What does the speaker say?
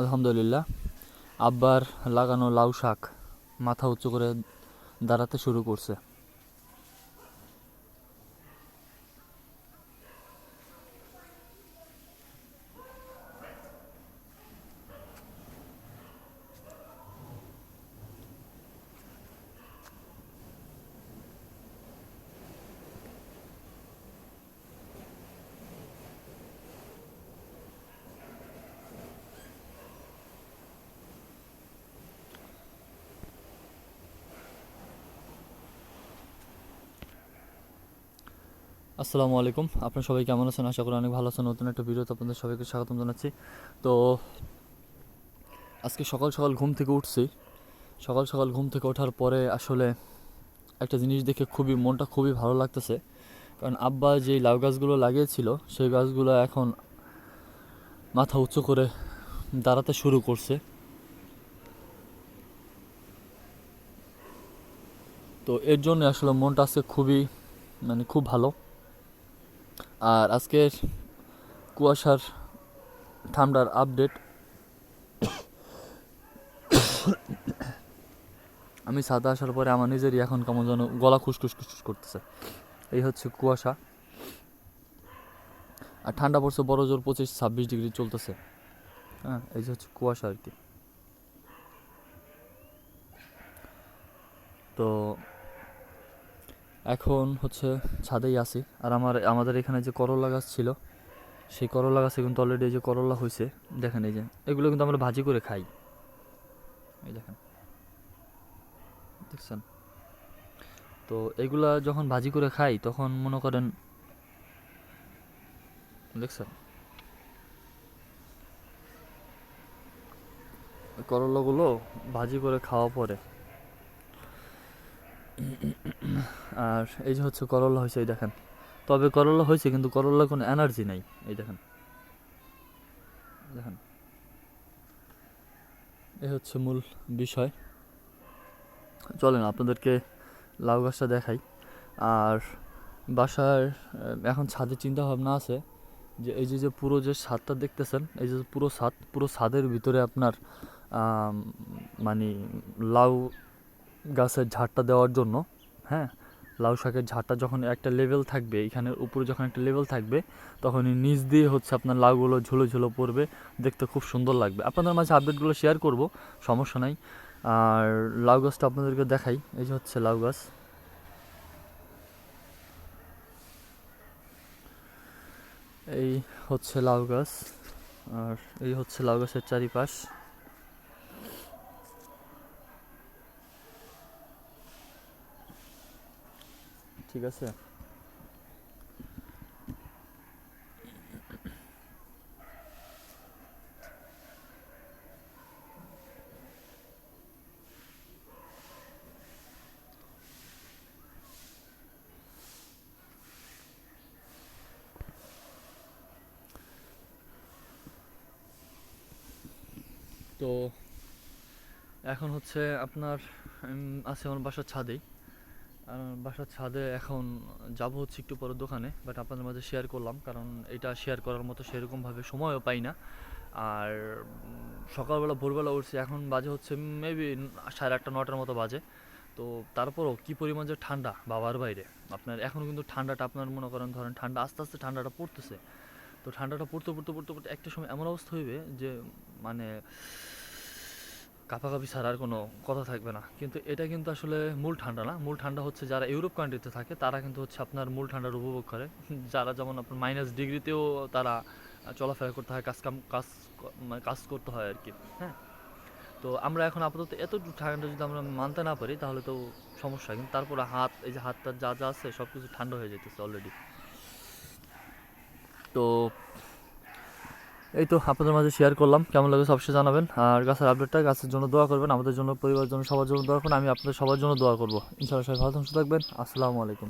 আলহামদুলিল্লাহ। আব্বার লাগানো লাউ শাক মাথা উঁচু করে দাঁড়াতে শুরু করছে। আসসালামু আলাইকুম। আপনারা সবাই কেমন আছেন? আশা করি অনেক ভালো আছেন। নতুন একটা ভিডিওতে আপনাদের সবাইকে স্বাগতম জানাচ্ছি। তো আজকে সকাল সকাল ঘুম থেকে উঠছি। সকাল সকাল ঘুম থেকে ওঠার পরে আসলে একটা জিনিস দেখে খুবই, মনটা খুবই ভালো লাগতেছে। কারণ আব্বা যে লাউ গাছগুলো লাগিয়েছিল, সেই গাছগুলো এখন মাথা উঁচু করে দাঁড়াতে শুরু করছে। তো এর জন্য আসলে মনটা আজকে খুবই মানে খুব ভালো। আর আজকের কুয়াশার ঠান্ডার আপডেট আমি ছাদে আসার পরে আমার নিজেরই এখন কেমন যেন গলা খুসখুস খুসখুস করতেছে। এই হচ্ছে কুয়াশা। আর ঠান্ডা পড়ছে বড় জোর পঁচিশ ছাব্বিশ ডিগ্রি চলতেছে। হ্যাঁ এই যে হচ্ছে কুয়াশা আর কি। তো এখন হচ্ছে ছাদেই আছি। আর আমার, আমাদের এখানে যে করলা গাছ ছিল, সেই করলা গাছে কিন্তু অলরেডি যে করলা হয়েছে দেখেন এই যে, এগুলো কিন্তু আমরা ভাজি করে খাই। এই দেখেন, দেখছেন? তো এগুলা যখন ভাজি করে খাই, তখন মনে করেন, দেখছেন? করলাগুলো ভাজি করে খাওয়া পরে। আর এই যে হচ্ছে করলা হয়েছে, এই দেখেন। তবে করলা হয়েছে, কিন্তু করলার কোনো এনার্জি নাই, এই দেখেন। দেখেন। এই হচ্ছে মূল বিষয়। চলেন আপনাদেরকে লাউ গাছটা দেখাই। আর বাসার এখন ছাদের চিন্তা ভাবনা আছে যে এই যে যে পুরো যে ছাদটা দেখতেছেন, এই যে পুরো ছাদ, পুরো ছাদের ভিতরে আপনার মানে লাউ গাছের ঝাড়টা দেওয়ার জন্য হ্যাঁ? লাউ শাকের ঝাড়টা যখন একটা লেভেল থাকবে এখানের উপরে যখন একটা লেভেল থাকবে তখন নিচ দিয়ে হচ্ছে আপনার লাউগুলো ঝুলো ঝুলো পড়বে, দেখতে খুব সুন্দর লাগবে। আপনাদের মাঝে আপডেটগুলো শেয়ার করব, সমস্যা নাই। আর লাউ গাছটা আপনাদেরকে দেখাই, এই যে হচ্ছে লাউ গাছ। এই হচ্ছে লাউ গাছ, আর এই হচ্ছে লাউ গাছের চারিপাশ। ঠিক আছে? তো এখন হচ্ছে আপনার আছে আমার বাসার ছাদেই বাসার ছাদে এখন যাব হচ্ছে একটু পরে দোকানে বাট আপনাদের মাঝে শেয়ার করলাম, কারণ এটা শেয়ার করার মতো সেরকমভাবে সময়ও পাই না। আর সকালবেলা, ভোরবেলা উঠছি, এখন বাজে হচ্ছে মেবি সাড়ে আটটা নটার মতো বাজে। তো তারপরও কি পরিমাণ যে ঠান্ডা, বাবার বাইরে। আপনার এখনও কিন্তু ঠান্ডাটা আপনার মনে করেন, ধরেন ঠান্ডা, আস্তে আস্তে ঠান্ডাটা পড়তেছে। তো ঠান্ডাটা পড়তে পড়তে পড়তে পড়তে একটা সময় এমন অবস্থা হইবে যে মানে কাঁপাকাঁপি ছাড়া আর কোনো কথা থাকবে না। কিন্তু এটা কিন্তু আসলে মূল ঠান্ডা না। মূল ঠান্ডা হচ্ছে যারা ইউরোপ কান্ট্রিতে থাকে, তারা কিন্তু হচ্ছে আপনার মূল ঠান্ডার উপভোগ করে। যারা যেমন আপনার মাইনাস ডিগ্রিতেও তারা চলাফেরা করতে হয়, কাজ কাম, কাজ মানে কাজ করতে হয় আর কি হ্যাঁ? তো আমরা এখন আপাতত এত ঠান্ডা যদি আমরা মানতে না পারি, তাহলে তো সমস্যা। কিন্তু তারপরে হাত, এই যে হাতটা যা যা আছে সব কিছু ঠান্ডা হয়ে যেতেছে অলরেডি তো এই তো আপনাদের মাঝে শেয়ার করলাম। কেমন লাগে সবসময় জানাবেন। আর গাছের আপডেটটা গাছের জন্য দোয়া করবেন, আমাদের জন্য, পরিবারের জন্য, সবার জন্য দোয়া করুন, আমি আপনাদের সবার জন্য দোয়া করব। ইনশাআল্লাহ সবাই ভালো থাকবেন। আসসালামু আলাইকুম।